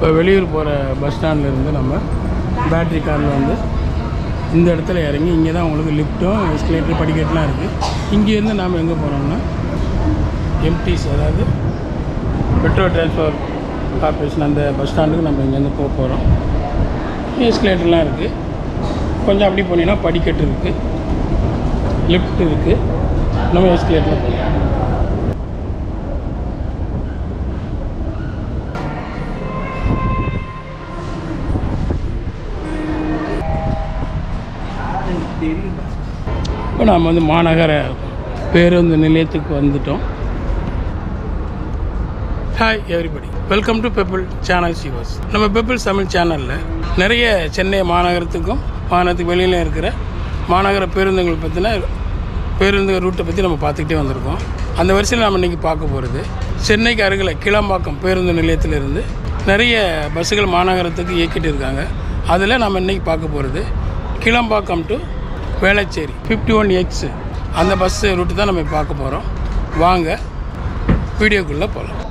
இப்போ வெளியூர் போகிற பஸ் ஸ்டாண்ட்லேருந்து நம்ம பேட்ரி காரில் வந்து இந்த இடத்துல இறங்கி இங்கே தான் உங்களுக்கு லிஃப்ட்டும் எஸ்கலேட்டர் படிக்கட்டுலாம் இருக்குது இங்கேருந்து நாம் எங்கே போகிறோம்னா எம்டிஸ் அதாவது பெட்ரோல் டிரான்ஸ்போர்ட் கார்பரேஷன் அந்த பஸ் ஸ்டாண்டுக்கு நம்ம இங்கேருந்து போக போகிறோம். எஸ்கலேட்டர்லாம் இருக்குது கொஞ்சம் அப்படி போனீங்கன்னா படிக்கட்டு இருக்குது லிஃப்ட் இருக்குது நம்ம எஸ்கலேட்டரில் போகலாம். இப்போ நாம் வந்து மாநகர பேருந்து நிலையத்துக்கு வந்துட்டோம். Hi everybody welcome to Pebble channel Siva's நம்ம பெப்பிள் தமிழ் சேனலில் நிறைய சென்னை மாநகரத்துக்கும் மாநகரத்துக்கு வெளியில் இருக்கிற மாநகர பேருந்துகள் பற்றின பேருந்து ரூட்டை பற்றி நம்ம பார்த்துக்கிட்டே வந்திருக்கோம். அந்த வரிசையில் நம்ம இன்றைக்கி பார்க்க போகிறது சென்னைக்கு அருகில் கிளம்பாக்கம் பேருந்து நிலையத்திலிருந்து நிறைய பஸ்ஸுகள் மாநகரத்துக்கு இயக்கிட்டு இருக்காங்க. அதில் நம்ம இன்றைக்கி பார்க்க போகிறது Kilambakkam to Velachery fifty one X அந்த பஸ்ஸு ரூட்டு தான் நம்ம பார்க்க போகிறோம் வாங்க வீடியோக்குள்ளே போகலாம்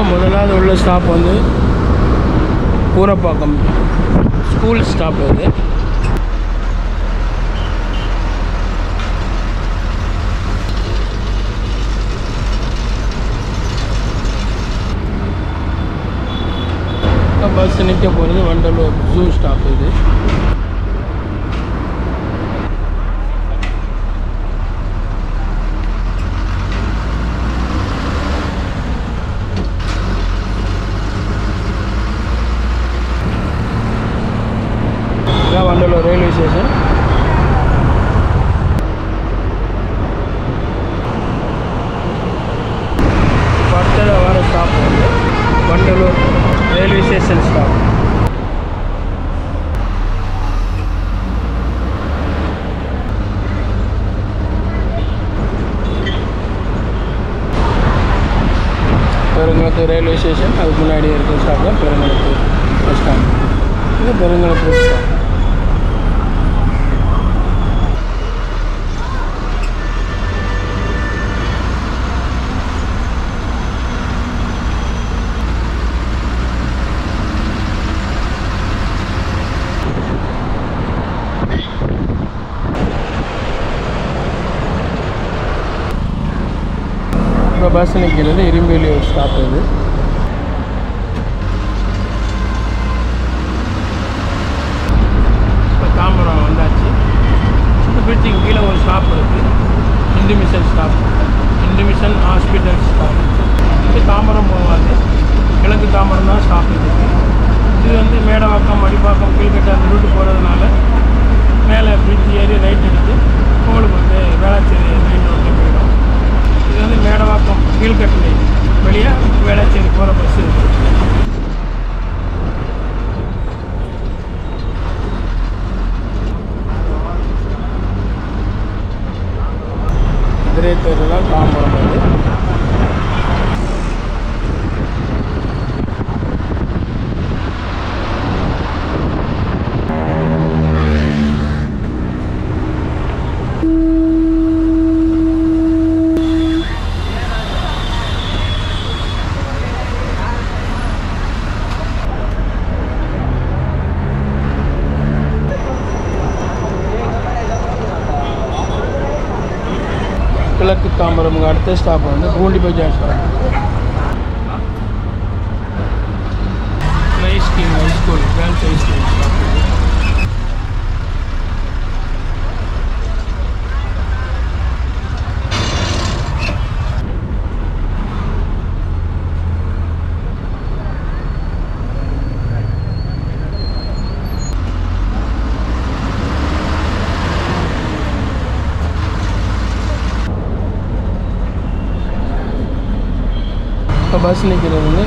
இப்போ முதலாவது உள்ள ஸ்டாப் வந்து பூரப்பாக்கம் ஸ்கூல் ஸ்டாப் இது. பஸ் நிற்க போகிறது வண்டலூர் ஜூ ஸ்டாப் இது இதான் வண்டலூர் ரயில்வே ஸ்டேஷன் அடுத்தது வர ஸ்டாப் வந்து Vandalur railway station stop Perungalathur railway station அதுக்கு முன்னாடி இருக்கிற ஸ்டாப் தான் பெருங்குளத்தூர் பஸ் ஸ்டாண்ட் இது பெருங்குளத்தூர் ஸ்டாப் இப்போ பஸ் நிற்கிறது இரும்பேலி ஸ்டாப் இது இப்போ தாம்பரம் வந்தாச்சு. இந்த பிரிட்ஜுக்கு கீழே ஒரு ஸ்டாப் இருக்குது Hindu mission stop Hindu mission hospital stop இது தாம்பரம் போகாது. கிழக்கு தாம்பரம் தான் ஸ்டாப் இருக்குது இது வந்து மேடவாக்கம் மடிப்பாக்கம் கீழ்கட்ட அந்த ரூட்டு போகிறதுனால மேலே பிரிட்ஜ் ஏறி ரைட் எடுத்து உங்களுக்கு வந்து வேளாச்சேரி மெயின் ரோட்டில் போயிடும் இது வந்து மேடவாக்கம் கீழ்கட்டளை வழியாக வேளாச்சேரி போகிற பஸ் இருக்குது குதிரை தெருலாம் தாம்பரம் வந்து கிழக்கு தாம்பரம் அடுத்த ஸ்டாப் வந்து Poondi பஜாஸ்வரம் ice cream nice high school girls high school bus நிற்கிறது வந்து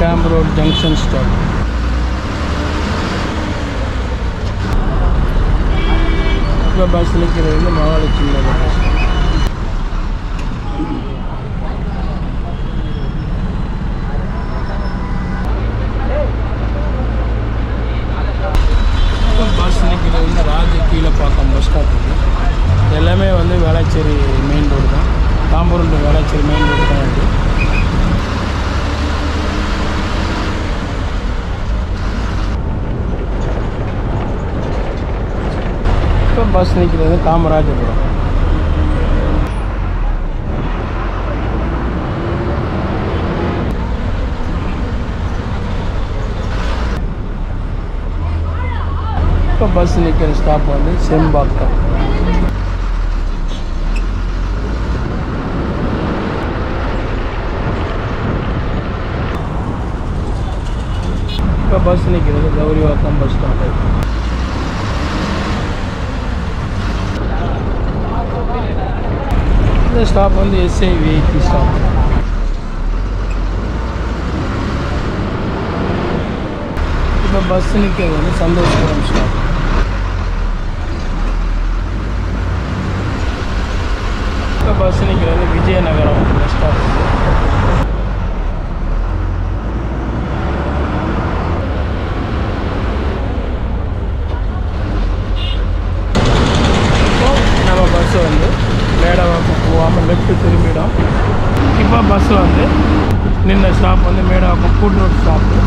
கேம்ப் ரோட் ஜங்ஷன் ஸ்டாப் இப்போ பஸ் நிற்கிறது வந்து மகாலட்சுமி நகர் பஸ் நிற்கிறது வந்து ராஜ கீழப்பாக்கம் பஸ் ஸ்டாப் எல்லாமே வந்து வேளாச்சேரி மெயின் ரோடு தான். தாம்பூர் to மெயின் ரோடு தான் இருக்குது இப்போ பஸ் நிற்கிறது காமராஜபுரம் இப்போ பஸ் நிற்கிற ஸ்டாப் வந்து செம்பாக்கம் இப்போ பஸ் நிற்கிறது கௌரிவாக்கம் பஸ் ஸ்டாப் இந்த ஸ்டாப் வந்து எஸ்ஐ விஐபி ஸ்டாப் இப்போ பஸ் நிற்கிறது வந்து சந்தோஷபுரம் ஸ்டாப் இப்போ பஸ் நிற்கிறது விஜயநகரம் பஸ் ஸ்டாப் வந்து இப்போ நம்ம பஸ்ஸு வந்து மேடவாக்கம் போகாமல் லெஃப்ட்டு திரும்பிடும் இப்போ பஸ் வந்து நின்ன ஸ்டாப் வந்து கூட்டுரோடு ஸ்டாப்பு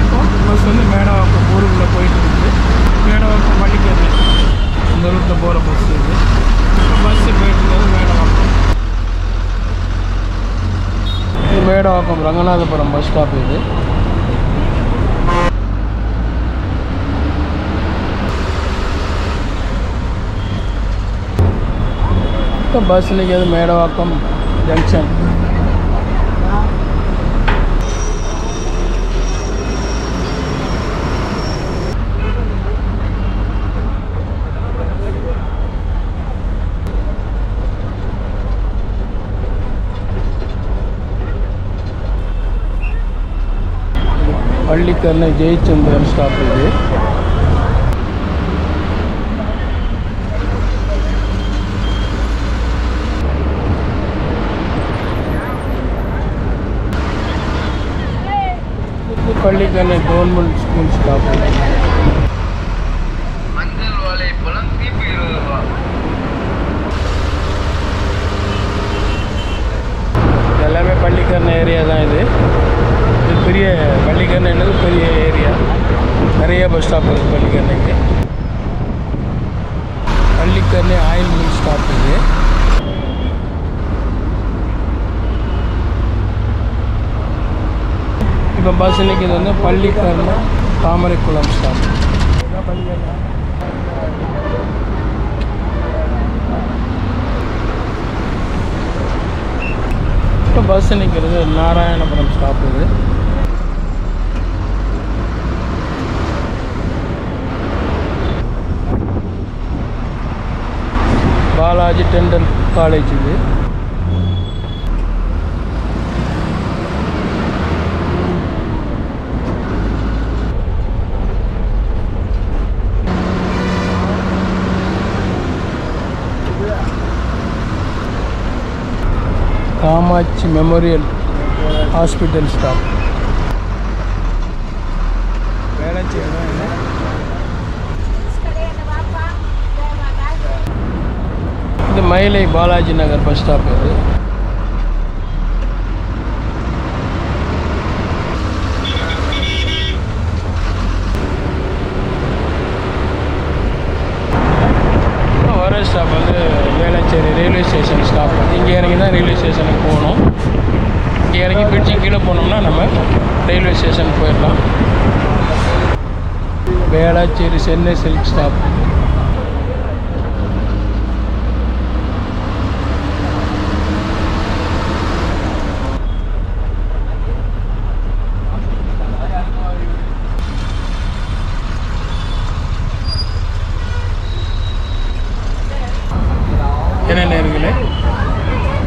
இப்போ பஸ் வந்து மேடவாக்கம் ஊருக்குள்ளே போயிட்டு இருக்குது மேடவாக்கம் மல்லிக்கேரி இந்த ரூட்டில் போகிற பஸ் இது. பஸ்ஸு போயிட்டு இருக்கிறது மேடவாக்கம். இது மேடவாக்கம் ரங்கநாதபுரம் பஸ் ஸ்டாப் இது. இப்போ பஸ் நிற்கிறது மேடவாக்கம் ஜங்ஷன் பள்ளிக்கரணை ஜெயச்சந்திரன் ஸ்டாப் இது. பள்ளிக்கரணை கவர்மெண்ட் ஸ்கூல் ஸ்டாப் இருபது ரூபா. எல்லாமே பள்ளிக்கரணை ஏரியா தான் பள்ளிக்கரணைன்றது பெரிய ஏரியா. நிறைய பஸ் ஸ்டாப் இருக்குது பள்ளிக்கண்ணைக்கு பள்ளிக்கரணை ஆயில் மில் ஸ்டாப் இது. இப்போ பஸ் நிற்கிறது வந்து பள்ளிக்கரணை தாமரைக்குளம் ஸ்டாப் இப்போ பஸ் நிற்கிறது நாராயணபுரம் ஸ்டாப் இது. பாலாஜி டெண்டல் காலேஜ் இது Kamakshi memorial hospital stop Velachery தான் இது. இது மயிலை பாலாஜி நகர் பஸ் ஸ்டாப் இது. அப்புறம் வர ஸ்டாப் வந்து வேளச்சேரி ரயில்வே ஸ்டேஷன் ஸ்டாப் இங்கே இறங்கி தான் ரயில்வே ஸ்டேஷனுக்கு போகணும். இங்கே இறங்கி பிடிச்சி கீழே போனோம்னா நம்ம ரயில்வே ஸ்டேஷன் போயிடலாம். வேளச்சேரி சென்னை சில்க் ஸ்டாப்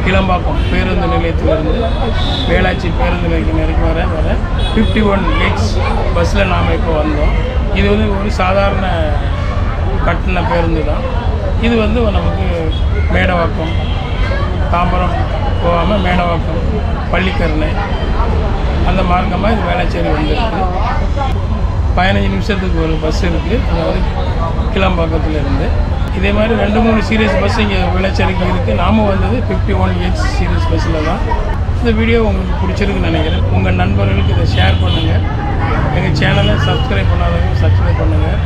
கிளம்பாக்கம் பேருந்து நிலையத்திலிருந்து வேளாச்சி பேருந்து நிலையம் வரைக்கும் வர வர ஃபிஃப்டி ஒன் எக்ஸ் பஸ்ஸில் நாம் இப்போ வந்தோம். இது வந்து ஒரு சாதாரண கட்டின பேருந்து தான். இது வந்து நமக்கு மேடவாக்கம் தாம்பரம் போகாமல் மேடவாக்கம் பள்ளிக்கரணை அந்த மார்க்கமாக இது வேளச்சேரி வந்துருக்கு. பதினஞ்சு நிமிஷத்துக்கு ஒரு பஸ் இருக்குது அதாவது கிளம்பாக்கத்தில் இருந்து இதே மாதிரி ரெண்டு மூணு சீரியஸ் பஸ் இங்கே விளைச்சலுக்கு இருக்குது நாம வந்தது ஃபிஃப்டி ஒன் ஏஜ் சீரியஸ் பஸ்ஸில் தான். இந்த வீடியோ உங்களுக்கு பிடிச்சிருக்குன்னு நினைக்கிறேன். உங்கள் நண்பர்களுக்கு இதை ஷேர் பண்ணுங்கள் எங்கள் சேனலை சப்ஸ்கிரைப் பண்ணாதவங்க சப்ஸ்கிரைப் பண்ணுங்கள்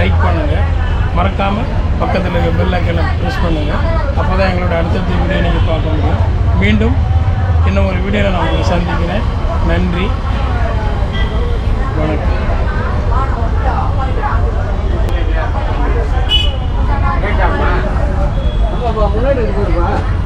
லைக் பண்ணுங்கள் மறக்காமல் பக்கத்தில் இருக்க பெல் ப்ரெஸ் பண்ணுங்கள் அப்போ தான் எங்களோட அடுத்தடுத்த வீடியோ நீங்கள் பார்க்க முடியும். மீண்டும் இன்னும் ஒரு வீடியோவில் நான் உங்களை சந்திக்கிறேன். நன்றி. வணக்கம். chồng mà. Không có bông nó đừng vừa.